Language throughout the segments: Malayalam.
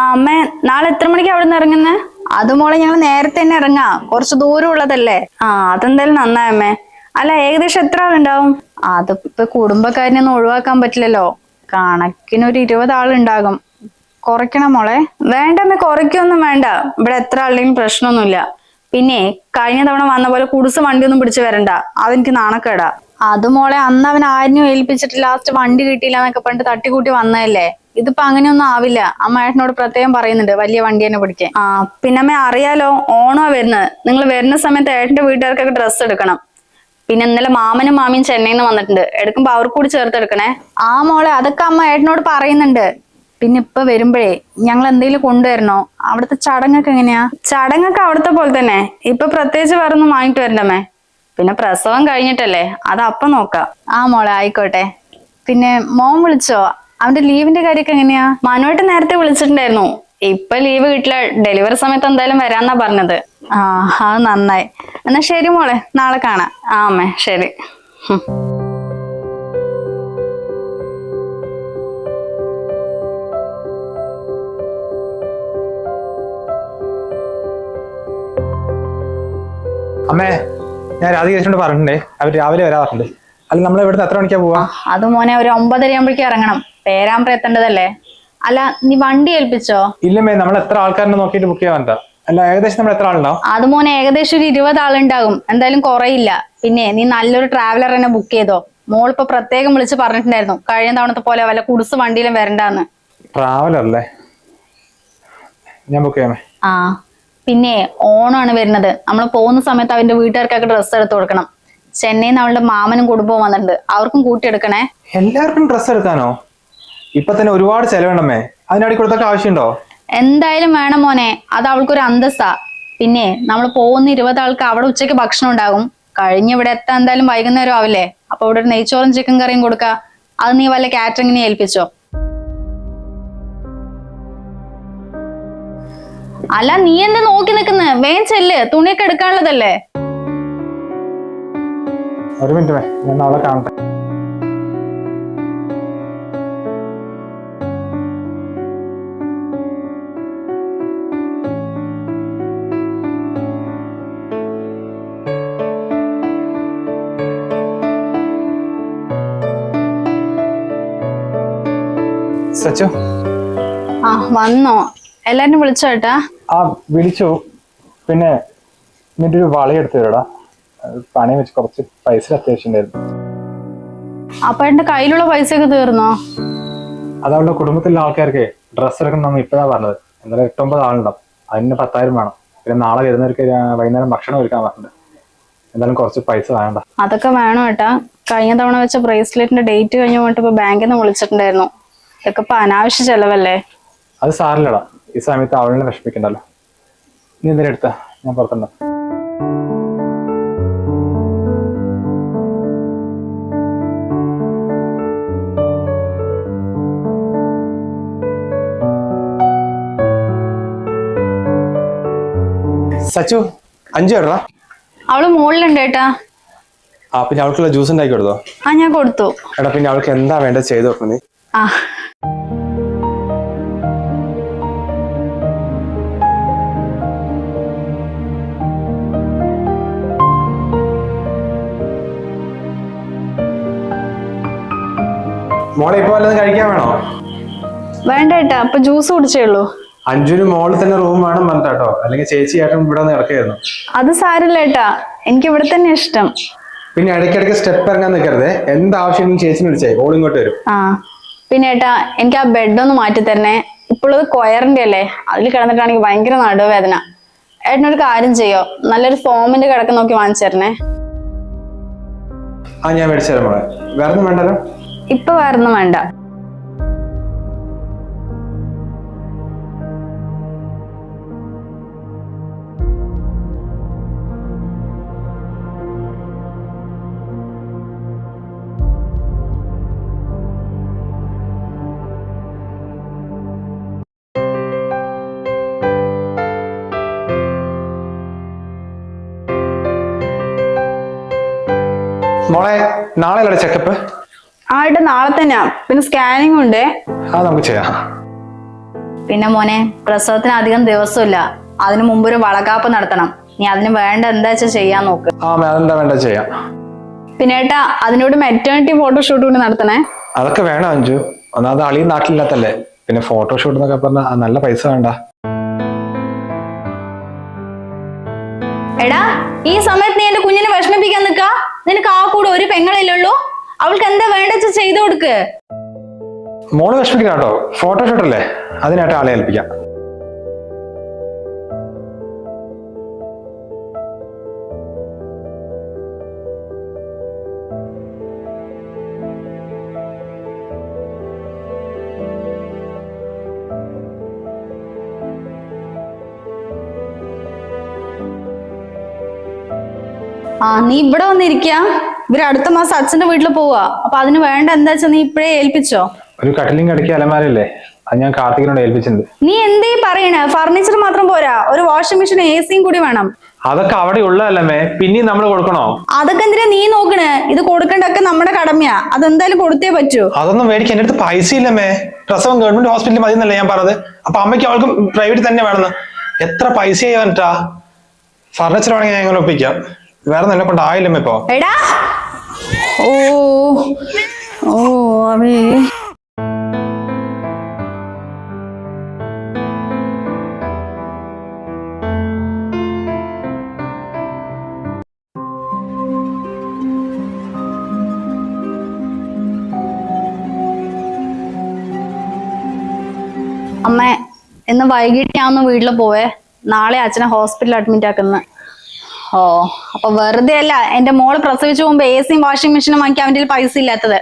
അമ്മേ നാളെ എത്ര മണിക്ക് അവിടെ നിന്ന് ഇറങ്ങുന്നത് അത് മോളെ ഞങ്ങൾ നേരത്തെ തന്നെ ഇറങ്ങാം. കുറച്ച് ദൂരം ഉള്ളതല്ലേ ആ അതെന്തായാലും നന്നായി അമ്മേ. അല്ല ഏകദേശം എത്ര ആളുണ്ടാവും? അതിപ്പോ ഇപ്പൊ കുടുംബക്കാരനൊന്നും ഒഴിവാക്കാൻ പറ്റില്ലല്ലോ. കണക്കിനൊരു ഇരുപത് ആളുണ്ടാകും. കുറയ്ക്കണം മോളെ. വേണ്ട അമ്മ കുറയ്ക്കൊന്നും വേണ്ട. ഇവിടെ എത്ര ആളുടെയും പ്രശ്നമൊന്നുമില്ല. പിന്നെ കഴിഞ്ഞ തവണ വന്ന പോലെ കുടിസ് വണ്ടിയൊന്നും പിടിച്ചു വരണ്ട. അതെനിക്ക് നാണക്കേടാ. അത് മോളെ അന്ന് അവൻ ആരും ഏൽപ്പിച്ചിട്ട് ലാസ്റ്റ് വണ്ടി കിട്ടിയില്ല എന്നൊക്കെ പറഞ്ഞിട്ട് തട്ടിക്കൂട്ടി വന്നതല്ലേ? ഇതിപ്പോ അങ്ങനെയൊന്നും ആവില്ല. അമ്മ ഏട്ടനോട് പ്രത്യേകം പറയുന്നുണ്ട് വലിയ വണ്ടി തന്നെ പിടിക്കാൻ. ആ പിന്നെ അമ്മ അറിയാലോ ഓണോ വരുന്നത്. നിങ്ങൾ വരുന്ന സമയത്ത് ഏട്ടന്റെ വീട്ടുകാർക്കൊക്കെ ഡ്രസ്സ് എടുക്കണം. പിന്നെ ഇന്നലെ മാമനും മാമിയും ചെന്നൈയിൽ നിന്ന് വന്നിട്ടുണ്ട്. എടുക്കുമ്പോ അവർക്ക് കൂടി ചേർത്ത് എടുക്കണേ. ആ മോളെ അതൊക്കെ അമ്മ ഏട്ടനോട് പറയുന്നുണ്ട്. പിന്നെ ഇപ്പൊ വരുമ്പോഴേ ഞങ്ങൾ എന്തെങ്കിലും കൊണ്ടുവരണോ? അവിടുത്തെ ചടങ്ങൊക്കെ എങ്ങനെയാ? ചടങ്ങൊക്കെ അവിടുത്തെ പോലെ തന്നെ. ഇപ്പൊ പ്രത്യേകിച്ച് വേറെ ഒന്നും വാങ്ങിട്ട് വരണ്ടമ്മേ പിന്നെ പ്രസവം കഴിഞ്ഞിട്ടല്ലേ അത് അപ്പം നോക്കാം. ആ മോളെ ആയിക്കോട്ടെ. പിന്നെ മോൻ വിളിച്ചോ? അവന്റെ ലീവിന്റെ കാര്യമൊക്കെ എങ്ങനെയാ? മനുവായിട്ട് നേരത്തെ വിളിച്ചിട്ടുണ്ടായിരുന്നു. ഇപ്പൊ ലീവ് കിട്ടില്ല. ഡെലിവറി സമയത്ത് എന്തായാലും വരാന്നാ പറഞ്ഞത്. ആ അത് നന്നായി. എന്നാ ശരി മോളെ. നാളെ കാണാം. ആ അമ്മേ ശരി. അമ്മേ ഞാൻ രാധികേശനോട് പറഞ്ഞിട്ടുണ്ടേ. അവർ രാവിലെ വരാറുണ്ട് അല്ല നമ്മൾ ഇവിടുന്ന് എത്ര മണിക്കാ പോവാ? അത് മോനെ ഒരു ഒമ്പതര ആകുമ്പോഴേക്കും ഇറങ്ങണം. പേരാമ്പ്ര എത്തേണ്ടതല്ലേ അല്ല നീ വണ്ടി ഏൽപ്പിച്ചോ? ഇല്ലമ്മേ നമ്മൾ എത്ര ആൾക്കാരെ നോക്കിയിട്ട് ബുക്ക് ചെയ്യാൻ അല്ല ഏകദേശം നമ്മൾ എത്ര ആളുണ്ടാവും? അത് മോനെ ഏകദേശം ഒരു ഇരുപത് ആളുണ്ടാകും. എന്തായാലും കുറയില്ല. പിന്നെ നീ നല്ലൊരു ട്രാവലർ തന്നെ ബുക്ക് ചെയ്തോ? മോൾ ഇപ്പൊ പ്രത്യേകം വിളിച്ച് പറഞ്ഞിട്ടുണ്ടായിരുന്നു. കഴിഞ്ഞ തവണത്തെ പോലെ വല്ല കുടിസ് വണ്ടിയിലും വരണ്ടാന്ന്. ട്രാവലർ അല്ലേ? ഞാൻ ബുക്ക് ചെയ്യാമേ ആ. പിന്നെ ഓണമാണ് വരുന്നത്. നമ്മൾ പോകുന്ന സമയത്ത് അവന്റെ വീട്ടുകാർക്കൊക്കെ ഡ്രസ്സ് എടുത്ത് കൊടുക്കണം. ചെന്നൈയിൽ നിന്ന് അവളുടെ മാമനും കുടുംബവും വന്നിട്ടുണ്ട്. അവർക്കും കൂട്ടിയെടുക്കണേ എല്ലാവർക്കും ഡ്രസ്സ് എടുക്കാനോ ഇപ്പൊ തന്നെ ഒരുപാട് ചെലവേണ്ടമ്മേ. അതിനടി കൊടുത്തൊക്കെ ആവശ്യമുണ്ടോ? എന്തായാലും വേണം മോനെ. അത് അവൾക്കൊരു അന്തസ്സാ. പിന്നെ നമ്മൾ പോകുന്ന ഇരുപത് ആൾക്ക് അവിടെ ഉച്ചയ്ക്ക് ഭക്ഷണം ഉണ്ടാകും. കഴിഞ്ഞ ഇവിടെ എത്താൻ എന്തായാലും വൈകുന്നേരം ആവില്ലേ? അപ്പൊ ഇവിടെ ഒരു നെയ്ച്ചോറും ചിക്കൻ കറിയും കൊടുക്ക. അത് നീ വല്ല കാറ്ററിങ്ങിനെ ഏൽപ്പിച്ചോ? അല്ല നീ എന്താ നോക്കി നിൽക്കുന്നത് വേഗം ചെല്ല്. തുണിയൊക്കെ എടുക്കാനുള്ളതല്ലേ? ഒരു മിനിറ്റ് ഞാൻ അവളെ കാണട്ടെ. സച്ചു? ആ വന്നോ. എല്ലാരും വിളിച്ചോ ഏട്ടാ? ആ വിളിച്ചു. പിന്നെ നിന്റെ ഒരു വള എടുത്തു തരടാ. പണി വെച്ച് കുറച്ച് പൈസ അത്യാവശ്യം ഉണ്ടായിരുന്നു. അപ്പൊ എന്റെ കയ്യിലുള്ള പൈസയൊക്കെ തീർന്നോ? അതവളുടെ കുടുംബത്തിലെ ആൾക്കാർക്ക് ഡ്രസ്സ് എടുക്കണം ഇപ്പഴാ പറഞ്ഞത്. എന്തായാലും എട്ടൊമ്പത് ആളുണ്ടാവും. അതിന് പത്തായിരം വേണം. പിന്നെ നാളെ വരുന്നവർക്ക് വൈകുന്നേരം ഭക്ഷണം ഒരുക്കാൻ പറഞ്ഞിട്ടുണ്ട്. എന്തായാലും കുറച്ച് പൈസ വേണ്ട. അതൊക്കെ വേണം ഏട്ടാ? കഴിഞ്ഞ തവണ വെച്ച ബ്രേസ്ലെറ്റിന്റെ ഡേറ്റ് കഴിഞ്ഞു പോയിട്ട് ഇപ്പൊ ബാങ്കിൽ നിന്ന് വിളിച്ചിട്ടുണ്ടായിരുന്നു. ഇതൊക്കെ ഇപ്പൊ അനാവശ്യ ചെലവല്ലേ? അത് സാറില്ലടാ. ഈ സമയത്ത് അവളിനെ വിഷമിക്കണ്ടല്ലോ. നീ എന്തിനാ എടുത്ത? ഞാൻ പുറത്തുണ്ടോ. സച്ചു അഞ്ചു പേടാ അവൾ മുകളിലുണ്ട് ഏട്ടാ. ആ പിന്നെ അവൾക്കുള്ള ജ്യൂസ് ഉണ്ടാക്കി കൊടുത്തോ? ആ ഞാൻ കൊടുത്തു. എടാ പിന്നെ അവൾക്ക് എന്താ വേണ്ടത് ചെയ്തു നോക്കും നീ. ആ. മോളെ ഇപ്പൊ വല്ലതും കഴിക്കാൻ വേണോ? വേണ്ട ഏട്ടാ അപ്പൊ ജ്യൂസ് കുടിച്ചേ ഉള്ളൂ. അഞ്ജുന് മോളിൽ തന്നെ റൂം വേണം പറഞ്ഞിട്ടോ അല്ലെങ്കിൽ ചേച്ചി ഏട്ടൻ ഇവിടെ നിന്ന് ഇറക്കായിരുന്നു അത് സാരില്ല ഏട്ടാ എനിക്ക് ഇവിടെ തന്നെ ഇഷ്ടം. പിന്നെ ഇടയ്ക്കിടയ്ക്ക് സ്റ്റെപ്പ് ഇറങ്ങാൻ നിൽക്കരുത്. എന്താവശ്യം ചേച്ചിനെ വിളിച്ചേ ഓൾ ഇങ്ങോട്ട് വരും. ആ പിന്നെ ഏട്ടാ എനിക്ക് ആ ബെഡ് ഒന്ന് മാറ്റി തരണേ. ഇപ്പോഴത് കൊയറിന്റെ അല്ലേ? അതിൽ കിടന്നിട്ടാണെങ്കിൽ ഭയങ്കര നടുവേദന. ഏട്ടനൊരു കാര്യം ചെയ്യോ? നല്ലൊരു ഫോമിന്റെ കിടക്ക നോക്കി വാങ്ങിച്ചു തരണേ. ആ ഞാൻ മേടിച്ചു തരാം മോളെ. വേറെ ഒന്നും വേണ്ടല്ലോ? ഇപ്പൊ വേറൊന്നും വേണ്ട. മോളെ നാളെ ചെക്കപ്പ് ആ ഏട്ടാ നാളെ തന്നെയാ. പിന്നെ സ്കാനിങ് ഉണ്ട്? അത് നമുക്ക് ചെയ്യാം. പിന്നെ മോനെ പ്രസവത്തിന് അധികം ദിവസമില്ല. അതിനു മുമ്പ് ഒരു വളകാപ്പ് നടത്തണം. നീ അതിന് വേണ്ട എന്താ വെച്ചാൽ ചെയ്യാൻ നോക്ക്. ആ അതെന്താ വേണ്ട ചെയ്യാം. പിന്നെ ഏട്ടാ അതിനോട് മെറ്റേണിറ്റി ഫോട്ടോഷൂട്ട് കൂടി നടത്തണേ. അതൊക്കെ വേണം അഞ്ചു ഒന്നാമത് അളി നാട്ടിലില്ലാത്തല്ലേ. പിന്നെ ഫോട്ടോഷൂട്ട് എന്നൊക്കെ പറഞ്ഞാൽ നല്ല പൈസ വേണ്ട. എടാ ഈ സമയത്ത് നീ എന്റെ കുഞ്ഞിനെ വിഷമിപ്പിക്കാൻ നിക്കാ നിനക്ക് ആ കൂടെ ഒരു പെങ്ങളില്ലുള്ളൂ അവൾക്ക് എന്താ വേണ്ടത് ചെയ്തു കൊടുക്ക്. മോൾ വിഷമിക്കണം കേട്ടോ ഫോട്ടോഷൂട്ട് അല്ലേ അതിനായിട്ട് ആളെ ഏൽപ്പിക്കാം. ആ നീ ഇവിടെ വന്നിരിക്ക. ഇവർ അടുത്ത മാസം അച്ഛന്റെ വീട്ടിൽ പോവാ. അപ്പൊ അതിന് വേണ്ട എന്താ വെച്ചാ നീ ഇപ്പഴേ ഏൽപ്പിച്ചോ? ഒരു കട്ടിലിംഗ് കിടക്കിയ അലമാരല്ലേ അത് ഞാൻ കാർത്തികനോട് ഏൽപ്പിച്ചിട്ടുണ്ട്. നീ എന്തേ പറയണേ? ഫർണിച്ചർ മാത്രം പോരാ. ഒരു വാഷിംഗ് മെഷീൻ എ സിയും കൂടി വേണം. അതൊക്കെ അവിടെ ഉള്ളതല്ലേ പിന്നെയും നമ്മൾ കൊടുക്കണോ? അതൊക്കെ എന്തിനാ നീ നോക്കണേ? ഇത് കൊടുക്കണ്ടൊക്കെ നമ്മുടെ കടമയാ. അതെന്തായാലും കൊടുത്തേ പറ്റൂ. അതൊന്നും മേടിക്കാൻ എന്റെ അടുത്ത് പൈസ ഇല്ലമ്മേ പ്രസവം ഗവൺമെന്റ് ഹോസ്പിറ്റലിൽ മതി എന്നല്ലേ ഞാൻ പറഞ്ഞത്. അപ്പൊ അമ്മയ്ക്ക് അവൾക്ക് പ്രൈവറ്റ് തന്നെ വേണമെന്ന്. എത്ര പൈസ ചെയ്യാനിട്ടാ ഫർണിച്ചർ വേണമെങ്കിൽ ഞാൻ ഒപ്പിക്കാം. വേറെ നല്ല കൊണ്ട് ആയില്ലമ്മ ഇപ്പോ. എടാ. ഓ ഓ അമ്മ. ഇന്ന് വൈകിട്ട് ഞാൻ ഒന്ന് വീട്ടിൽ പോവേ. നാളെ അച്ഛനെ ഹോസ്പിറ്റലിൽ അഡ്മിറ്റ് ആക്കുന്ന. ഓ അപ്പൊ വെറുതെ അല്ല എന്റെ മോൾ പ്രസവിച്ചു പോകുമ്പോ എ സിയും വാഷിംഗ് മെഷീനും വാങ്ങിക്കാൻ അവന്റെ പൈസ ഇല്ലാത്തത്.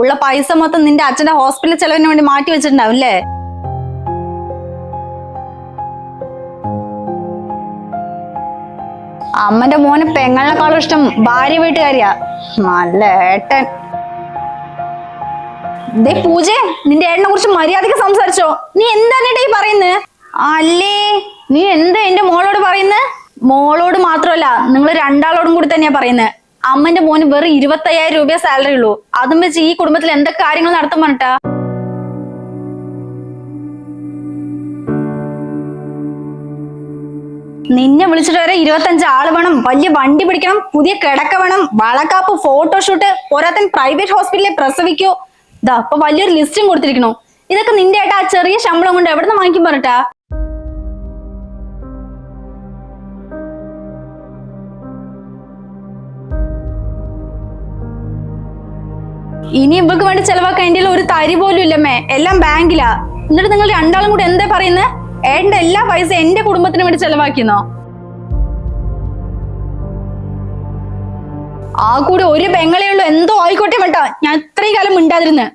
ഉള്ള പൈസ മൊത്തം നിന്റെ അച്ഛന്റെ ഹോസ്പിറ്റൽ ചെലവിന് വേണ്ടി മാറ്റി വെച്ചിട്ടുണ്ടാവും അല്ലേ? അമ്മന്റെ മോന് പെങ്ങളിനെക്കാളും ഇഷ്ടം ഭാര്യ വീട്ടുകാരിയാ. നല്ല ഏട്ടൻ. ദേ പൂജ നിന്റെ ഏട്ടനെ കുറിച്ച് മര്യാദയ്ക്ക് സംസാരിച്ചോ. നീ എന്താ ഈ പറയുന്നത് അല്ലേ? നീ എന്താ എന്റെ മോളോട് പറയുന്നത് മോളോട് മാത്രമല്ല നിങ്ങൾ രണ്ടാളോടും കൂടി തന്നെയാ പറയുന്നത് അമ്മന്റെ മോന് വെറും ഇരുപത്തയ്യായിരം രൂപ സാലറി ഉള്ളൂ. അതും വെച്ച് ഈ കുടുംബത്തിൽ എന്തൊക്കെ കാര്യങ്ങൾ നടത്താൻ പറഞ്ഞിട്ടാ? നിന്നെ വിളിച്ചിട്ട് വരെ ഇരുപത്തഞ്ച് ആൾ വേണം. വലിയ വണ്ടി പിടിക്കണം പുതിയ കിടക്ക വേണം. വളക്കാപ്പ് ഫോട്ടോഷൂട്ട് പോരാത്തൻ പ്രൈവറ്റ് ഹോസ്പിറ്റലിൽ പ്രസവിക്കൂ. ഇതാ അപ്പൊ വലിയൊരു ലിസ്റ്റും കൊടുത്തിരിക്കണു ഇതൊക്കെ നിന്റെ ആ ചെറിയ ശമ്പളം കൊണ്ട് എവിടെ നിന്ന് വാങ്ങിക്കും പറഞ്ഞിട്ടാ? ഇനി ഇവൾക്ക് വേണ്ടി ചെലവാക്കാൻ എന്റെ ഒരു തരി പോലും ഇല്ലമ്മേ. എല്ലാം ബാങ്കിലാ. എന്നിട്ട് നിങ്ങൾ രണ്ടാളും കൂടി എന്താ പറയുന്നത് ഏട്ടന്റെ എല്ലാ പൈസ എന്റെ കുടുംബത്തിന് വേണ്ടി ചെലവാക്കിയെന്നോ? ആ കൂടെ ഒരു ഉള്ളൂ. എന്തോ ആയിക്കോട്ടെ വേണ്ട ഞാൻ ഇത്രയും കാലം മിണ്ടാതിരുന്ന്.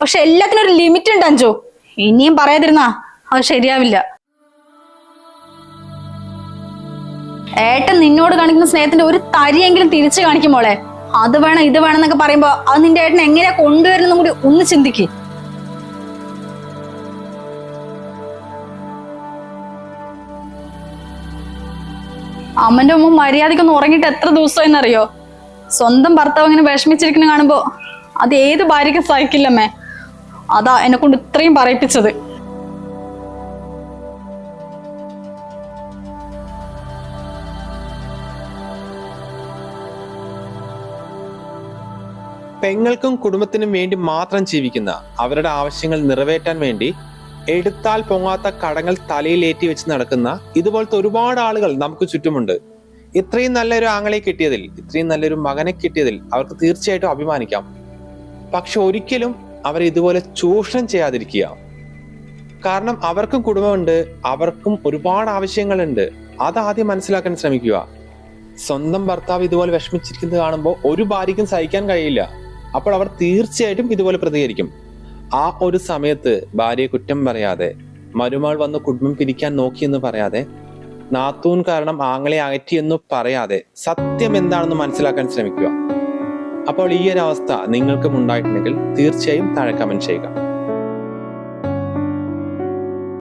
പക്ഷെ എല്ലാത്തിനും ഒരു ലിമിറ്റ് ഉണ്ട് അഞ്ചോ. ഇനിയും പറയാതിരുന്നാ അത് ശരിയാവില്ല. ഏട്ടൻ നിന്നോട് കാണിക്കുന്ന സ്നേഹത്തിന്റെ ഒരു തരിയെങ്കിലും തിരിച്ചു കാണിക്കും അത് വേണം ഇത് വേണം എന്നൊക്കെ പറയുമ്പോ അത് നിന്റെ ഏട്ടൻ എങ്ങനെയാ കൊണ്ടുവരുന്നതും കൂടി ഒന്ന് ചിന്തിക്ക്. അമ്മന്റെ അമ്മ മര്യാദക്കൊന്ന് ഉറങ്ങിട്ട് എത്ര ദിവസമായെന്നറിയോ? സ്വന്തം ഭർത്താവ് ഇങ്ങനെ വിഷമിച്ചിരിക്കുന്ന കാണുമ്പോ അത് ഏത് ഭാര്യയ്ക്ക് സഹിക്കില്ലമ്മേ. അതാ എന്നെ കൊണ്ട് ഇത്രയും പറയിപ്പിച്ചത്. പെങ്ങൾക്കും കുടുംബത്തിനും വേണ്ടി മാത്രം ജീവിക്കുന്ന അവരുടെ ആവശ്യങ്ങൾ നിറവേറ്റാൻ വേണ്ടി എടുത്താൽ പൊങ്ങാത്ത കടങ്ങൾ തലയിലേറ്റി വെച്ച് നടക്കുന്ന ഇതുപോലത്തെ ഒരുപാട് ആളുകൾ നമുക്ക് ചുറ്റുമുണ്ട്. ഇത്രയും നല്ലൊരു ആങ്ങളെ കിട്ടിയതിൽ ഇത്രയും നല്ലൊരു മകനെ കിട്ടിയതിൽ അവർക്ക് തീർച്ചയായിട്ടും അഭിമാനിക്കാം. പക്ഷെ ഒരിക്കലും അവരെ ഇതുപോലെ ചൂഷണം ചെയ്യാതിരിക്കുക. കാരണം അവർക്കും കുടുംബമുണ്ട് അവർക്കും ഒരുപാട് ആവശ്യങ്ങളുണ്ട്. അത് ആദ്യം മനസ്സിലാക്കാൻ ശ്രമിക്കുക. സ്വന്തം ഭർത്താവ് ഇതുപോലെ വിഷമിച്ചിരിക്കുന്നത് കാണുമ്പോൾ ഒരു ഭാര്യയ്ക്കും സഹിക്കാൻ കഴിയില്ല. അപ്പോൾ അവർ തീർച്ചയായിട്ടും ഇതുപോലെ പ്രതികരിക്കും. ആ ഒരു സമയത്ത് ഭാര്യയെ കുറ്റം പറയാതെ മരുമാൾ വന്ന് കുടുംബം പിരിക്കാൻ നോക്കിയെന്ന് പറയാതെ നാത്തൂൻ കാരണം ആങ്ങളെ അകറ്റിയെന്ന് പറയാതെ സത്യം എന്താണെന്ന് മനസ്സിലാക്കാൻ ശ്രമിക്കുക. അപ്പോൾ ഈ ഒരു അവസ്ഥ നിങ്ങൾക്കും ഉണ്ടായിട്ടുണ്ടെങ്കിൽ തീർച്ചയായും താഴെ കമന്റ് ചെയ്യുക.